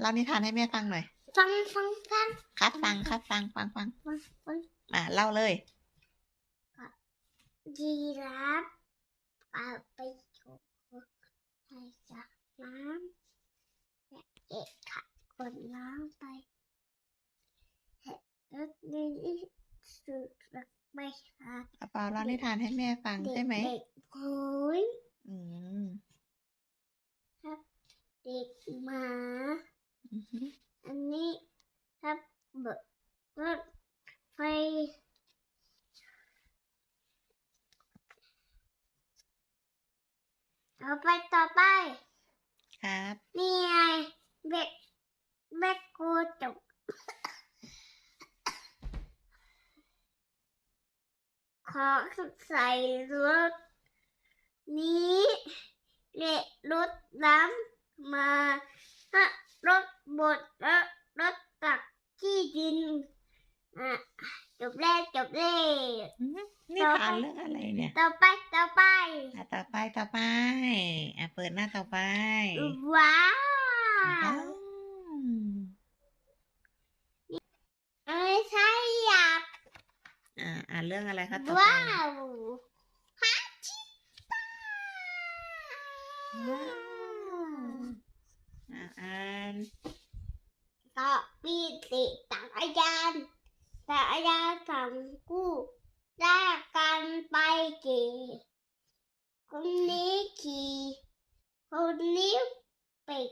เล่านิทานให้แม่ฟังหน่อย ฟังฟังฟังครับฟังครับฟังฟังฟังฟังฟังมาเล่าเลยยีราฟเอาไปโชว์ใส่จากน้ำและเอกค่ะคนน้ำไปเห็ดรถนี้สุดรักไม่ค่ะอาเปาเล่านิทานให้แม่ฟังใช่ไหมเด็กๆโอยอืมเด็กหมา อันนี้ครับเบิกรถไฟเอาไปต่อไป ครับ นี่ไงเบ็ดเบ็ดกูจกขอใส่รถ นี้เละรถน้ำมาฮะรถบดและรถตักที่ ดินอะจบแล้วจบแล้วอือหือนิทานเรื่องอะไรเนี่ยต่อไปต่อไปอะต่อไปต่อไปอะเปิดหน้าต่อไป ว้าว้าววเอ้ยใช่อยากอ่าอ่านเรื่องอะไรคะต่อไปว้าวฮัชิตาว้าวอ่าอ่านก็มีติ อาจารย์แต่อาจารย์สังกู้แลกกันไปกี่คนนี้ขี่คนนี้ปิด